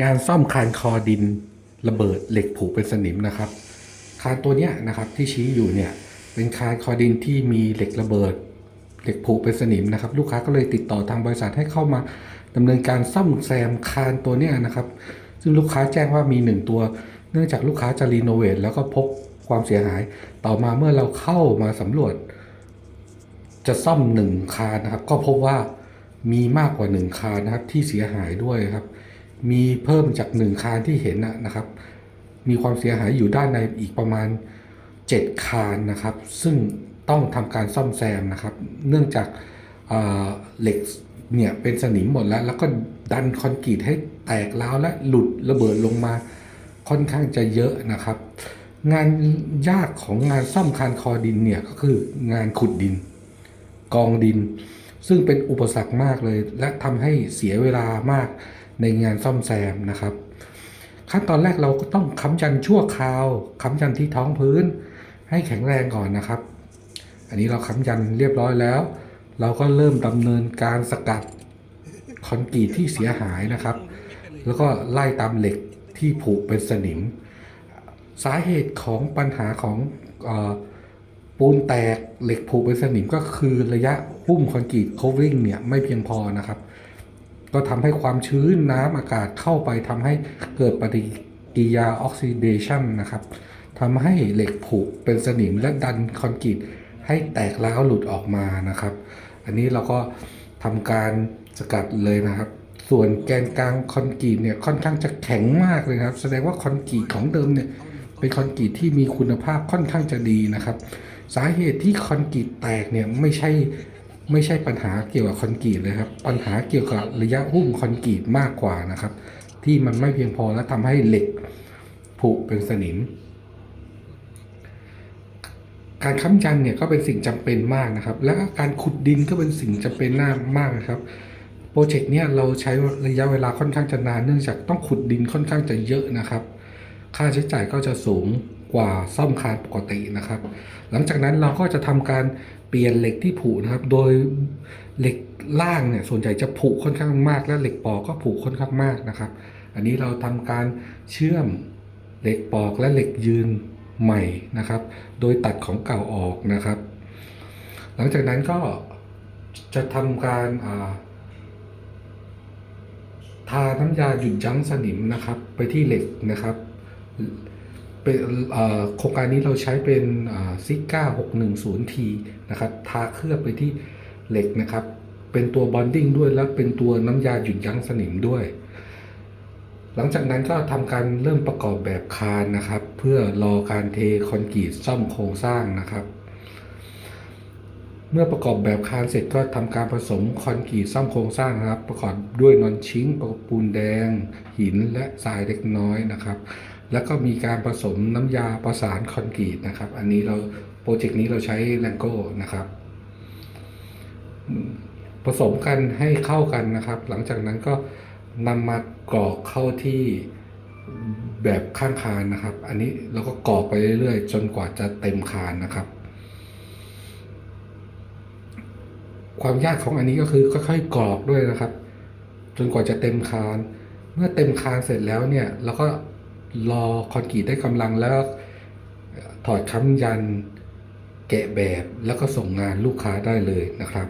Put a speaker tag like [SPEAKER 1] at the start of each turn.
[SPEAKER 1] งานซ่อมคานคอดินระเบิดเหล็กผุเป็นสนิมนะครับ คานตัวเนี้ยนะครับที่ชี้อยู่เนี่ยเป็นคานคอดินที่มีเหล็กระเบิด เหล็กผุเป็นสนิมนะครับ ลูกค้าก็เลยติดต่อทางบริษัทให้เข้ามาดำเนินการซ่อมแซมคานตัวเนี้ยนะครับ ซึ่งลูกค้าแจ้งว่ามีหนึ่งตัว เนื่องจากลูกค้าจะรีโนเวทแล้วก็พบความเสียหาย ต่อมาเมื่อเราเข้ามาสำรวจ จะซ่อมหนึ่งคานนะครับ ก็พบว่ามีมากกว่าหนึ่งคานนะครับที่เสียหายด้วยครับ มีเพิ่มจากหนึ่งคานที่เห็นนะครับ มีความเสียหายอยู่ด้านในอีกประมาณ 7 คานนะครับ ซึ่งต้องทำการซ่อมแซมนะครับ เนื่องจากเอ่อเหล็กเนี่ยเป็นสนิมหมดแล้ว แล้วก็ดันคอนกรีตให้แตกร้าวและหลุดระเบิดลงมาค่อนข้างจะเยอะนะครับ งานยากของงานซ่อมคานคอดินเนี่ยก็คืองานขุดดิน กองดิน ซึ่งเป็นอุปสรรคมากเลย และทำให้เสียเวลามาก ในงานซ่อมแซมนะครับ ขั้นตอนแรกเราก็ต้องค้ำยันชั่วคราวค้ำยันที่ท้องพื้น ให้แข็งแรงก่อนนะครับ อันนี้เราค้ำยันเรียบร้อยแล้ว เราก็เริ่มดำเนินการสกัดคอนกรีตที่เสียหายนะครับ แล้วก็ไล่ตามเหล็กที่ผุเป็นสนิม สาเหตุของปัญหาของออปูนแตกเหล็กผุเป็นสนิมก็คือระยะหุ้มคอนกรีต covering เนี่ยไม่เพียงพอนะครับ ก็ทำให้ความชื้นน้ำอากาศเข้าไปทำให้เกิดปฏิกิริยาออกซิเดชันนะครับทำให้เหล็กผุเป็นสนิมและดันคอนกรีตให้แตกร้าวหลุดออกมานะครับ อันนี้เราก็ทำการสกัดเลยนะครับ ส่วนแกนกลางคอนกรีตเนี่ยค่อนข้างจะแข็งมากเลยครับ แสดงว่าคอนกรีตของเดิมเนี่ยเป็นคอนกรีตที่มีคุณภาพค่อนข้างจะดีนะครับ สาเหตุที่คอนกรีตแตกเนี่ยไม่ใช่ ไม่ใช่ปัญหาเกี่ยวกับคอนกรีตเลยครับ ปัญหาเกี่ยวกับระยะหุ้มคอนกรีตมากกว่านะครับ ที่มันไม่เพียงพอและทำให้เหล็กผุเป็นสนิม การค้ำยันเนี่ยก็เป็นสิ่งจำเป็นมากนะครับ และการขุดดินก็เป็นสิ่งจำเป็นน่ามากนะครับโปรเจกต์เนี่ยเราใช้ระยะเวลาค่อนข้างจะนานเนื่องจากต้องขุดดินค่อนข้างจะเยอะนะครับ ค่าใช้จ่ายก็จะสูงกว่าซ่อมคานปกตินะครับ หลังจากนั้นเราก็จะทำการเปลี่ยนเหล็กที่ผุนะครับ โดยเหล็กล่างเนี่ยส่วนใหญ่จะผุค่อนข้างมาก และเหล็กปอกก็ผุค่อนข้างมากนะครับ อันนี้เราทำการเชื่อมเหล็กปอกและเหล็กยืนใหม่นะครับ โดยตัดของเก่าออกนะครับ หลังจากนั้นก็จะทำการาทาน้ำยาหยุดยั้งสนิมนะครับ ไปที่เหล็กนะครับ เป็นโครงการนี้เราใช้เป็นซิก้า610 t นะครับทาเคลือบไปที่เหล็กนะครับ เป็นตัวบอนดิ้งด้วยและเป็นตัวน้ำยาหยุดยั้งสนิมด้วย หลังจากนั้นก็ทำการเริ่มประกอบแบบคานนะครับ เพื่อรอการเทคอนกรีตซ่อมโครงสร้างนะครับเมื่อประกอบแบบคานเสร็จก็ทำการผสมคอนกรีตซ่อมโครงสร้างนะครับ ประกอบด้วยนอนชิ้งปูนแดง หินและทรายเล็กน้อยนะครับ แล้วก็มีการผสมน้ำยาประสานคอนกรีตนะครับ อันนี้เราโปรเจกต์นี้เราใช้แลงโก้นะครับ ผสมกันให้เข้ากันนะครับ หลังจากนั้นก็นำมากรอกเข้าที่แบบข้างคานนะครับ อันนี้เราก็กรอกไปเรื่อยๆ จนกว่าจะเต็มคานนะครับ ความยากของอันนี้ก็คือค่อยๆกรอกด้วยนะครับ จนกว่าจะเต็มคาน เมื่อเต็มคานเสร็จแล้วเนี่ยเราก็ รอคอนกรีตได้กำลังแล้ว ถอดค้ำยัน แกะแบบแล้วก็ส่งงานลูกค้าได้เลยนะครับ